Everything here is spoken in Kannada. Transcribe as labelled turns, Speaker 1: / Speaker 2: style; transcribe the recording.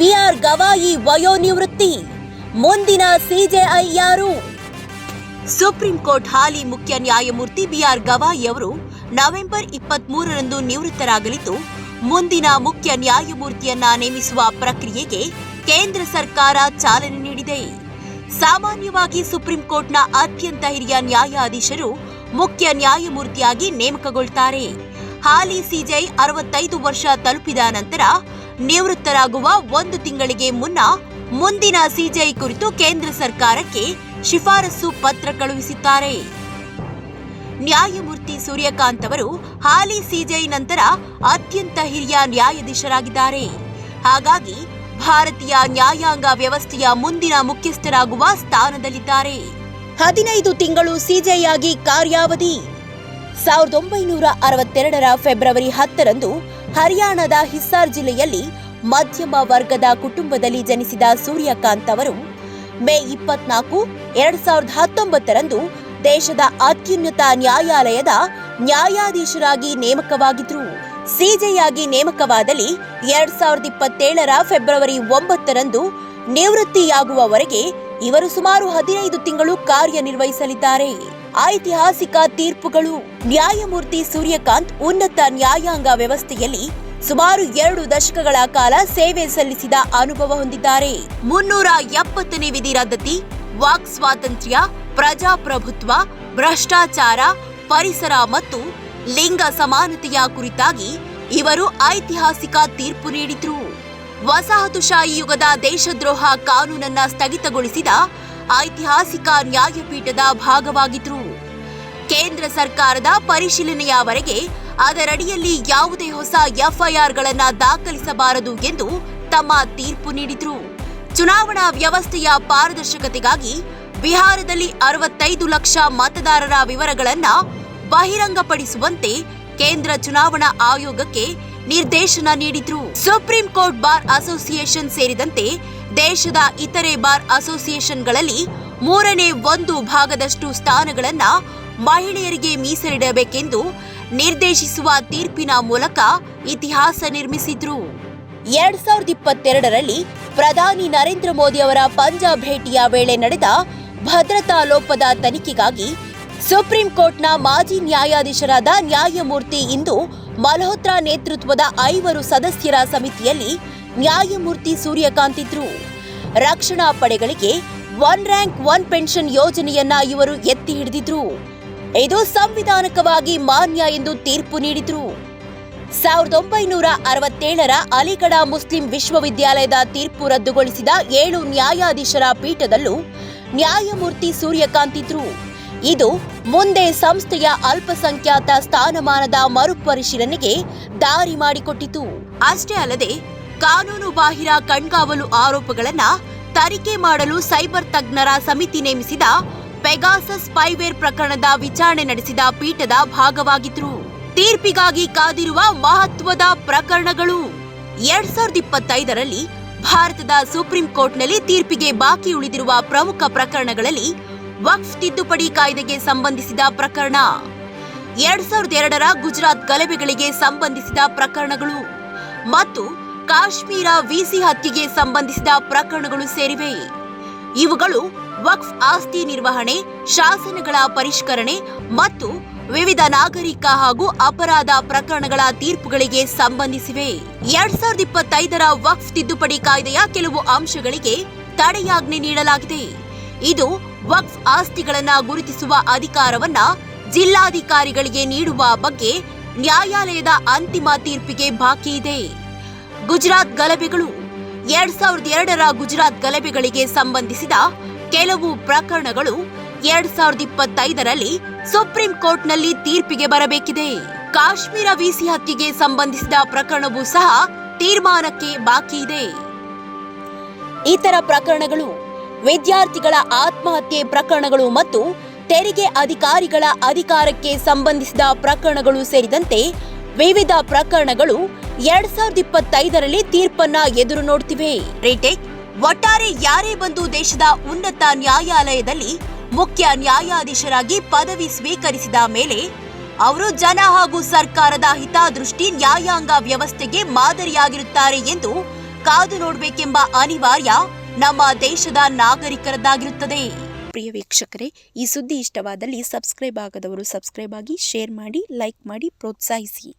Speaker 1: ಬಿಆರ್ ಗವಾಯಿ ವಯೋನಿವೃತ್ತಿ, ಮುಂದಿನ ಸಿಜೆಐ ಯಾರು ಸುಪ್ರೀಂ ಕೋರ್ಟ್ ಹಾಲಿ ಮುಖ್ಯ ನ್ಯಾಯಮೂರ್ತಿ ಬಿಆರ್ ಗವಾಯಿ ಅವರು ನವೆಂಬರ್ ಇಪ್ಪತ್ತ್ ಮೂರರಂದು ನಿವೃತ್ತರಾಗಲಿದ್ದು, ಮುಂದಿನ ಮುಖ್ಯ ನ್ಯಾಯಮೂರ್ತಿಯನ್ನ ನೇಮಿಸುವ ಪ್ರಕ್ರಿಯೆಗೆ ಕೇಂದ್ರ ಸರ್ಕಾರ ಚಾಲನೆ ನೀಡಿದೆ. ಸಾಮಾನ್ಯವಾಗಿ ಸುಪ್ರೀಂ ಕೋರ್ಟ್ನ ಅತ್ಯಂತ ಹಿರಿಯ ನ್ಯಾಯಾಧೀಶರು ಮುಖ್ಯ ನ್ಯಾಯಮೂರ್ತಿಯಾಗಿ ನೇಮಕಗೊಳ್ತಾರೆ. ಹಾಲಿ ಸಿಜೆಐ ಅರವತ್ತೈದು ವರ್ಷ ತಲುಪಿದ ನಂತರ ನಿವೃತ್ತರಾಗುವ ಒಂದು ತಿಂಗಳಿಗೆ ಮುನ್ನ ಮುಂದಿನ ಸಿಜೆಐ ಕುರಿತು ಕೇಂದ್ರ ಸರ್ಕಾರಕ್ಕೆ ಶಿಫಾರಸು ಪತ್ರ ಕಳುಹಿಸುತ್ತಾರೆ ನ್ಯಾಯಮೂರ್ತಿ ಸೂರ್ಯಕಾಂತ್ ಅವರು ಹಾಲಿ ಸಿಜೆಐ ನಂತರ ಅತ್ಯಂತ ಹಿರಿಯ ನ್ಯಾಯಾಧೀಶರಾಗಿದ್ದಾರೆ. ಹಾಗಾಗಿ ಭಾರತೀಯ ನ್ಯಾಯಾಂಗ ವ್ಯವಸ್ಥೆಯ ಮುಂದಿನ ಮುಖ್ಯಸ್ಥರಾಗುವ ಸ್ಥಾನದಲ್ಲಿದ್ದಾರೆ. ಹದಿನೈದು ತಿಂಗಳು ಸಿಜೆಐ ಆಗಿ ಕಾರ್ಯಾವಧಿ. ಸಾವಿರದ ಒಂಬೈನೂರ ಅರವತ್ತೆರಡರ ಫೆಬ್ರವರಿ ಹತ್ತರಂದು ಹರಿಯಾಣದ ಹಿಸ್ಸಾರ್ ಜಿಲ್ಲೆಯಲ್ಲಿ ಮಧ್ಯಮ ವರ್ಗದ ಕುಟುಂಬದಲ್ಲಿ ಜನಿಸಿದ ಸೂರ್ಯಕಾಂತ್ ಅವರು ಮೇ ಇಪ್ಪತ್ನಾಲ್ಕು, ಎರಡ್ ಸಾವಿರದ ಹತ್ತೊಂಬತ್ತರಂದು ದೇಶದ ಅತ್ಯುನ್ನತ ನ್ಯಾಯಾಲಯದ ನ್ಯಾಯಾಧೀಶರಾಗಿ ನೇಮಕವಾಗಿದ್ರು ಸಿಜೆಯಾಗಿ ನೇಮಕವಾದಲ್ಲಿ ಎರಡ್ ಸಾವಿರದ ಇಪ್ಪತ್ತೇಳರ ಫೆಬ್ರವರಿ ಒಂಬತ್ತರಂದು ನಿವೃತ್ತಿಯಾಗುವವರೆಗೆ ಇವರು ಸುಮಾರು ಹದಿನೈದು ತಿಂಗಳು ಕಾರ್ಯನಿರ್ವಹಿಸಲಿದ್ದಾರೆ. ಐತಿಹಾಸಿಕ ತೀರ್ಪುಗಳು, ನ್ಯಾಯಮೂರ್ತಿ ಸೂರ್ಯಕಾಂತ್ ಉನ್ನತ ನ್ಯಾಯಾಂಗ ವ್ಯವಸ್ಥೆಯಲ್ಲಿ ಸುಮಾರು ಎರಡು ದಶಕಗಳ ಕಾಲ ಸೇವೆ ಸಲ್ಲಿಸಿದ ಅನುಭವ ಹೊಂದಿದ್ದಾರೆ. ಮುನ್ನೂರ ಎಪ್ಪತ್ತನೇ ವಿಧಿ ರದ್ದತಿ, ವಾಕ್ ಸ್ವಾತಂತ್ರ್ಯ, ಪ್ರಜಾಪ್ರಭುತ್ವ, ಭ್ರಷ್ಟಾಚಾರ, ಪರಿಸರ ಮತ್ತು ಲಿಂಗ ಸಮಾನತೆಯ ಕುರಿತಾಗಿ ಇವರು ಐತಿಹಾಸಿಕ ತೀರ್ಪು ನೀಡಿದ್ರು. ವಸಾಹತುಶಾಹಿ ಯುಗದ ದೇಶದ್ರೋಹ ಕಾನೂನನ್ನ ಸ್ಥಗಿತಗೊಳಿಸಿದ ಐತಿಹಾಸಿಕ ನ್ಯಾಯಪೀಠದ ಭಾಗವಾಗಿದ್ರು. ಕೇಂದ್ರ ಸರ್ಕಾರದ ಪರಿಶೀಲನೆಯವರೆಗೆ ಅದರಡಿಯಲ್ಲಿ ಯಾವುದೇ ಹೊಸ ಎಫ್ಐಆರ್ಗಳನ್ನು ದಾಖಲಿಸಬಾರದು ಎಂದು ತಮ್ಮ ತೀರ್ಪು ನೀಡಿದ್ರು. ಚುನಾವಣಾ ವ್ಯವಸ್ಥೆಯ ಪಾರದರ್ಶಕತೆಗಾಗಿ ಬಿಹಾರದಲ್ಲಿ ಅರವತ್ತೈದು ಲಕ್ಷ ಮತದಾರರ ವಿವರಗಳನ್ನು ಬಹಿರಂಗಪಡಿಸುವಂತೆ ಕೇಂದ್ರ ಚುನಾವಣಾ ಆಯೋಗಕ್ಕೆ ನಿರ್ದೇಶನ ನೀಡಿದ್ರು. ಸುಪ್ರೀಂ ಕೋರ್ಟ್ ಬಾರ್ ಅಸೋಸಿಯೇಷನ್ ಸೇರಿದಂತೆ ದೇಶದ ಇತರೆ ಬಾರ್ ಅಸೋಸಿಯೇಷನ್ಗಳಲ್ಲಿ ಮೂರನೇ ಒಂದು ಭಾಗದಷ್ಟು ಸ್ಥಾನಗಳನ್ನ ಮಹಿಳೆಯರಿಗೆ ಮೀಸಲಿಡಬೇಕೆಂದು ನಿರ್ದೇಶಿಸುವ ತೀರ್ಪಿನ ಮೂಲಕ ಇತಿಹಾಸ ನಿರ್ಮಿಸಿದ್ರು. ಎರಡ್ ಸಾವಿರದ ಇಪ್ಪತ್ತೆರಡರಲ್ಲಿ ಪ್ರಧಾನಿ ನರೇಂದ್ರ ಮೋದಿ ಅವರ ಪಂಜಾಬ್ ಭೇಟಿಯ ವೇಳೆ ನಡೆದ ಭದ್ರತಾ ಲೋಪದ ತನಿಖೆಗಾಗಿ ಸುಪ್ರೀಂ ಕೋರ್ಟ್ನ ಮಾಜಿ ನ್ಯಾಯಾಧೀಶರಾದ ನ್ಯಾಯಮೂರ್ತಿ ಇಂದು ಮಲ್ಹೋತ್ರಾ ನೇತೃತ್ವದ ಐವರು ಸದಸ್ಯರ ಸಮಿತಿಯಲ್ಲಿ ನ್ಯಾಯಮೂರ್ತಿ ಸೂರ್ಯಕಾಂತ್ ಇದ್ರು. ರಕ್ಷಣಾ ಪಡೆಗಳಿಗೆ ಒನ್ ರ್ಯಾಂಕ್, ಒನ್ ಪೆನ್ಷನ್ ಯೋಜನೆಯನ್ನ ಇವರು ಎತ್ತಿ ಹಿಡಿದಿದ್ರು. ಇದು ಸಂವಿಧಾನಕವಾಗಿ ಮಾನ್ಯ ಎಂದು ತೀರ್ಪು ನೀಡಿದ್ರು. ಸಾವಿರದ ಒಂಬೈನೂರ ಅರವತ್ತೇಳರ ಅಲಿಗಢ ಮುಸ್ಲಿಂ ವಿಶ್ವವಿದ್ಯಾಲಯದ ತೀರ್ಪು ರದ್ದುಗೊಳಿಸಿದ ಏಳು ನ್ಯಾಯಾಧೀಶರ ಪೀಠದಲ್ಲೂ ನ್ಯಾಯಮೂರ್ತಿ ಸೂರ್ಯಕಾಂತ್ ಇದ್ರು. ಇದು ಮುಂದೆ ಸಂಸ್ಥೆಯ ಅಲ್ಪಸಂಖ್ಯಾತ ಸ್ಥಾನಮಾನದ ಮರುಪರಿಶೀಲನೆಗೆ ದಾರಿ ಮಾಡಿಕೊಟ್ಟಿತು. ಅಷ್ಟೇ ಅಲ್ಲದೆ, ಕಾನೂನು ಬಾಹಿರ ಕಣ್ಗಾವಲು ಆರೋಪಗಳನ್ನ ತನಿಖೆ ಮಾಡಲು ಸೈಬರ್ ತಜ್ಞರ ಸಮಿತಿ ನೇಮಿಸಿದ ಪೆಗಾಸಸ್ ಸ್ಪೈವೇರ್ ಪ್ರಕರಣದ ವಿಚಾರಣೆ ನಡೆಸಿದ ಪೀಠದ ಭಾಗವಾಗಿದ್ರು. ತೀರ್ಪಿಗಾಗಿ ಕಾದಿರುವ ಮಹತ್ವದ ಪ್ರಕರಣಗಳು. ಎರಡ್ ಸಾವಿರದ ಇಪ್ಪತ್ತೈದರಲ್ಲಿ ಭಾರತದ ಸುಪ್ರೀಂ ಕೋರ್ಟ್ನಲ್ಲಿ ತೀರ್ಪಿಗೆ ಬಾಕಿ ಉಳಿದಿರುವ ಪ್ರಮುಖ ಪ್ರಕರಣಗಳಲ್ಲಿ ವಕ್ಫ್ ತಿದ್ದುಪಡಿ ಕಾಯ್ದೆಗೆ ಸಂಬಂಧಿಸಿದ ಪ್ರಕರಣ. ಎರಡ್ ಸಾವಿರದ ಎರಡರ ಗುಜರಾತ್ ಗಲಭೆಗಳಿಗೆ ಸಂಬಂಧಿಸಿದ ಪ್ರಕರಣಗಳು ಮತ್ತು ಕಾಶ್ಮೀರ ವಿಸಿ ಹತ್ಯೆಗೆ ಸಂಬಂಧಿಸಿದ ಪ್ರಕರಣಗಳು ಸೇರಿವೆ. ಇವುಗಳು ವಕ್ಫ್ ಆಸ್ತಿ ನಿರ್ವಹಣೆ, ಶಾಸನಗಳ ಪರಿಷ್ಕರಣೆ ಮತ್ತು ವಿವಿಧ ನಾಗರಿಕ ಹಾಗೂ ಅಪರಾಧ ಪ್ರಕರಣಗಳ ತೀರ್ಪುಗಳಿಗೆ ಸಂಬಂಧಿಸಿವೆ. ಎರಡ್ ಸಾವಿರದ ಇಪ್ಪತ್ತೈದರ ವಕ್ಫ್ ತಿದ್ದುಪಡಿ ಕಾಯ್ದೆಯ ಕೆಲವು ಅಂಶಗಳಿಗೆ ತಡೆಯಾಜ್ಞೆ ನೀಡಲಾಗಿದೆ. ಇದು ವಕ್ಫ್ ಆಸ್ತಿಗಳನ್ನ ಗುರುತಿಸುವ ಅಧಿಕಾರವನ್ನ ಜಿಲ್ಲಾಧಿಕಾರಿಗಳಿಗೆ ನೀಡುವ ಬಗ್ಗೆ ನ್ಯಾಯಾಲಯದ ಅಂತಿಮ ತೀರ್ಪಿಗೆ ಬಾಕಿ ಇದೆ. ಗುಜರಾತ್ ಗಲಭೆಗಳು ಎರಡ್ ಸಾವಿರದ ಎರಡರ ಗುಜರಾತ್ ಗಲಭೆಗಳಿಗೆ ಸಂಬಂಧಿಸಿದ ಕೆಲವು ಪ್ರಕರಣಗಳು ಎರಡ್ ಸಾವಿರದ ಇಪ್ಪತ್ತೈದರಲ್ಲಿ ಸುಪ್ರೀಂ ಕೋರ್ಟ್ನಲ್ಲಿ ತೀರ್ಪಿಗೆ ಬರಬೇಕಿದೆ. ಕಾಶ್ಮೀರ ವಿಸಿ ಹತ್ಯೆಗೆ ಸಂಬಂಧಿಸಿದ ಪ್ರಕರಣವೂ ಸಹ ತೀರ್ಮಾನಕ್ಕೆ ಬಾಕಿ ಇದೆ. ಇತರ ಪ್ರಕರಣಗಳು ವಿದ್ಯಾರ್ಥಿಗಳ ಆತ್ಮಹತ್ಯೆ ಪ್ರಕರಣಗಳು ಮತ್ತು ತೆರಿಗೆ ಅಧಿಕಾರಿಗಳ ಅಧಿಕಾರಕ್ಕೆ ಸಂಬಂಧಿಸಿದ ಪ್ರಕರಣಗಳು ಸೇರಿದಂತೆ ವಿವಿಧ ಪ್ರಕರಣಗಳು ಎರಡ್ ಸಾವಿರದ ಇಪ್ಪತ್ತೈದರಲ್ಲಿ ತೀರ್ಪನ್ನ ಎದುರು ನೋಡ್ತಿವೆ. ರಿಟೇಕ್, ಒಟ್ಟಾರೆ ಯಾರೇ ಬಂದು ದೇಶದ ಉನ್ನತ ನ್ಯಾಯಾಲಯದಲ್ಲಿ ಮುಖ್ಯ ನ್ಯಾಯಾಧೀಶರಾಗಿ ಪದವಿ ಸ್ವೀಕರಿಸಿದ ಮೇಲೆ ಅವರು ಜನ ಹಾಗೂ ಸರ್ಕಾರದ ಹಿತದೃಷ್ಟಿ ನ್ಯಾಯಾಂಗ ವ್ಯವಸ್ಥೆಗೆ ಮಾದರಿಯಾಗಿರುತ್ತಾರೆ ಎಂದು ಕಾದು ನೋಡಬೇಕೆಂಬ ಅನಿವಾರ್ಯ ನಮ್ಮ ದೇಶದ ನಾಗರಿಕರದ್ದಾಗಿರುತ್ತದೆ. ಪ್ರಿಯ ವೀಕ್ಷಕರೇ, ಈ ಸುದ್ದಿ ಇಷ್ಟವಾದಲ್ಲಿ ಸಬ್ಸ್ಕ್ರೈಬ್ ಆಗದವರು ಸಬ್ಸ್ಕ್ರೈಬ್ ಆಗಿ, ಶೇರ್ ಮಾಡಿ, ಲೈಕ್ ಮಾಡಿ, ಪ್ರೋತ್ಸಾಹಿಸಿ.